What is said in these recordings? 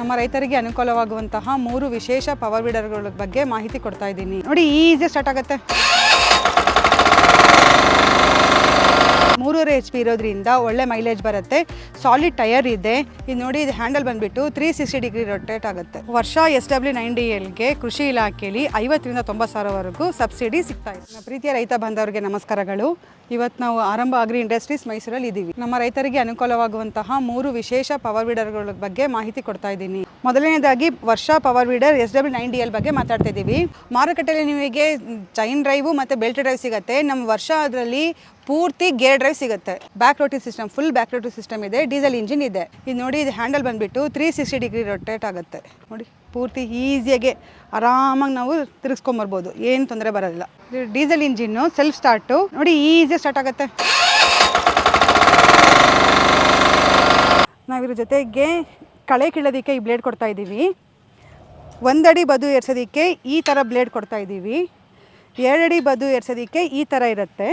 ನಮ್ಮ ರೈತರಿಗೆ ಅನುಕೂಲವಾಗುವಂತಹ ಮೂರು ವಿಶೇಷ ಪವರ್ ವೀಡರ್ಗಳ ಬಗ್ಗೆ ಮಾಹಿತಿ ಕೊಡ್ತಾ ಇದ್ದೀನಿ. ನೋಡಿ ಈಸಿ ಸ್ಟಾರ್ಟ್ ಆಗುತ್ತೆ ಮೂರೂವರೆ ಎಚ್ ಪಿ ಇರೋದ್ರಿಂದ ಒಳ್ಳೆ ಮೈಲೇಜ್ ಬರುತ್ತೆ. ಸಾಲಿಡ್ ಟೈರ್ ಇದೆ. ಇದು ನೋಡಿ ಇದು ಹ್ಯಾಂಡಲ್ ಬಂದ್ಬಿಟ್ಟು ತ್ರೀ ಸಿಕ್ಸ್ಟಿ ಡಿಗ್ರಿ ರೊಟೇಟ್ ಆಗುತ್ತೆ. Varsha S W nine D ಎಲ್ಗೆ ಕೃಷಿ ಇಲಾಖೆಯಲ್ಲಿ ಐವತ್ತರಿಂದ ತೊಂಬತ್ತು ಸಾವಿರವರೆಗೂ ಸಬ್ಸಿಡಿ ಸಿಗ್ತಾ ಇದೆ. ನಮ್ಮ ಪ್ರೀತಿಯ ರೈತ ಬಂದವರಿಗೆ ನಮಸ್ಕಾರಗಳು. ಇವತ್ತು ನಾವು ಆರಂಭ ಅಗ್ರಿ ಇಂಡಸ್ಟ್ರೀಸ್ ಮೈಸೂರಲ್ಲಿ ಇದ್ದೀವಿ. ನಮ್ಮ ರೈತರಿಗೆ ಅನುಕೂಲವಾಗುವಂತಹ ಮೂರು ವಿಶೇಷ ಪವರ್ ವೀಡರ್ಗಳ ಬಗ್ಗೆ ಮಾಹಿತಿ ಕೊಡ್ತಾ ಇದ್ದೀನಿ. ಮೊದಲನೇದಾಗಿ Varsha power weeder S W nine D L ಬಗ್ಗೆ ಮಾತಾಡ್ತಾ ಇದ್ದೀವಿ. ಮಾರುಕಟ್ಟೆಯಲ್ಲಿ ನಿಮಗೆ ಚೈನ್ ಡ್ರೈವು ಮತ್ತು ಬೆಲ್ಟ್ ಡ್ರೈವ್ ಸಿಗುತ್ತೆ. ನಮ್ಮ ವರ್ಷ ಅದರಲ್ಲಿ ಪೂರ್ತಿ ಗೇರ್ ಡ್ರೈವ್ ಸಿಗುತ್ತೆ. Back rotary system full back rotary system ಇದೆ ಡೀಸೆಲ್ ಇಂಜಿನ್ ಇದೆ. ಇದು ನೋಡಿ, ಇದು ಹ್ಯಾಂಡಲ್ ಬಂದ್ಬಿಟ್ಟು ತ್ರೀ ಸಿಕ್ಸ್ಟಿ ಡಿಗ್ರಿ ರೊಟೇಟ್ ಆಗುತ್ತೆ. ನೋಡಿ, ಪೂರ್ತಿ ಈಸಿಯಾಗಿ ಆರಾಮಾಗಿ ನಾವು ತಿರುಗಿಸ್ಕೊಂಬರ್ಬೋದು. ಏನು ತೊಂದರೆ ಬರೋದಿಲ್ಲ. ಡೀಸೆಲ್ ಇಂಜಿನ್ನು ಸೆಲ್ಫ್ ಸ್ಟಾರ್ಟು ನೋಡಿ ಈಸಿಯಾಗಿ ಸ್ಟಾರ್ಟ್ ಆಗುತ್ತೆ. ನಾವಿದ್ರ ಜೊತೆಗೆ ಕಳೆ ಕೀಳೋದಕ್ಕೆ ಈ ಬ್ಲೇಡ್ ಕೊಡ್ತಾ ಇದ್ದೀವಿ ಒಂದಡಿ ಬದು ಏರ್ಸೋದಕ್ಕೆ ಈ ಥರ ಬ್ಲೇಡ್ ಕೊಡ್ತಾ ಇದ್ದೀವಿ ಎರಡಡಿ ಬದು ಏರ್ಸೋದಕ್ಕೆ ಈ ಥರ ಇರುತ್ತೆ.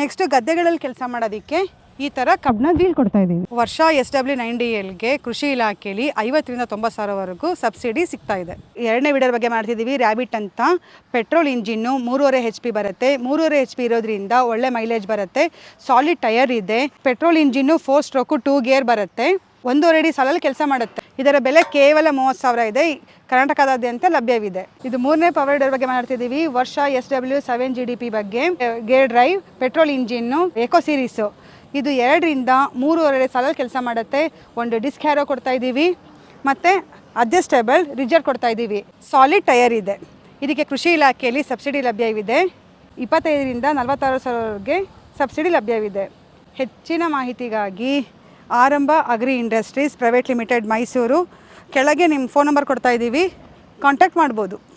ನೆಕ್ಸ್ಟ್ ಗದ್ದೆಗಳಲ್ಲಿ ಕೆಲಸ ಮಾಡೋದಕ್ಕೆ ಈ ಥರ ಕಬ್ಬನ ಗೀಲ್ ಕೊಡ್ತಾ ಇದ್ದೀವಿ. Varsha S W nine D ಎಲ್ಗೆ ಕೃಷಿ ಇಲಾಖೆಯಲ್ಲಿ ಐವತ್ತರಿಂದ ತೊಂಬತ್ತು ಸಾವಿರವರೆಗೂ ಸಬ್ಸಿಡಿ ಸಿಗ್ತಾ ಇದೆ. ಎರಡನೇ ವಿಡಿಯೋ ಬಗ್ಗೆ ಮಾಡ್ತಿದ್ದೀವಿ. ರ್ಯಾಬಿಟ್ ಅಂತ ಪೆಟ್ರೋಲ್ ಇಂಜಿನ್ನು ಮೂರುವರೆ ಹೆಚ್ ಪಿ ಬರುತ್ತೆ. ಮೂರುವರೆ ಹೆಚ್ ಪಿ ಇರೋದ್ರಿಂದ ಒಳ್ಳೆ ಮೈಲೇಜ್ ಬರುತ್ತೆ. ಸಾಲಿಡ್ ಟೈರ್ ಇದೆ. Petrol engine four stroke two gear ಬರುತ್ತೆ. ಒಂದೂವರೆ ಅಡಿ ಸಾಲಲ್ಲಿ ಕೆಲಸ ಮಾಡುತ್ತೆ. ಇದರ ಬೆಲೆ ಕೇವಲ ಮೂವತ್ತು ಸಾವಿರ ಇದೆ. ಕರ್ನಾಟಕದಾದ್ಯಂತ ಲಭ್ಯವಿದೆ. ಇದು ಮೂರನೇ ಪವರ್ ಡ್ರೈವ್ ಬಗ್ಗೆ ಮಾತಾಡ್ತಿದ್ದೀವಿ. ವರ್ಷ S W seven G D P ಬಗ್ಗೆ gear drive petrol engine eco series ಇದು ಎರಡರಿಂದ ಮೂರುವರೆ ಸಾಲ ಕೆಲಸ ಮಾಡುತ್ತೆ. ಒಂದು ಡಿಸ್ಕ್ ಹ್ಯಾರೋ ಕೊಡ್ತಾ ಇದ್ದೀವಿ. ಮತ್ತು ಅಡ್ಜಸ್ಟೇಬಲ್ ರಿಜರ್ ಕೊಡ್ತಾ ಇದ್ದೀವಿ. ಸಾಲಿಡ್ ಟೈರ್ ಇದೆ. ಇದಕ್ಕೆ ಕೃಷಿ ಇಲಾಖೆಯಲ್ಲಿ ಸಬ್ಸಿಡಿ ಲಭ್ಯವಿದೆ. ಇಪ್ಪತ್ತೈದರಿಂದ ನಲವತ್ತಾರು ಸಾವಿರವರೆಗೆ ಸಬ್ಸಿಡಿ ಲಭ್ಯವಿದೆ. ಹೆಚ್ಚಿನ ಮಾಹಿತಿಗಾಗಿ Arambha agri industries private limited Mysuru. ಕೆಳಗೆ ನಿಮ್ಮ ಫೋನ್ ನಂಬರ್ ಕೊಡ್ತಾ ಇದ್ದೀವಿ ಕಾಂಟ್ಯಾಕ್ಟ್ ಮಾಡ್ಬೋದು.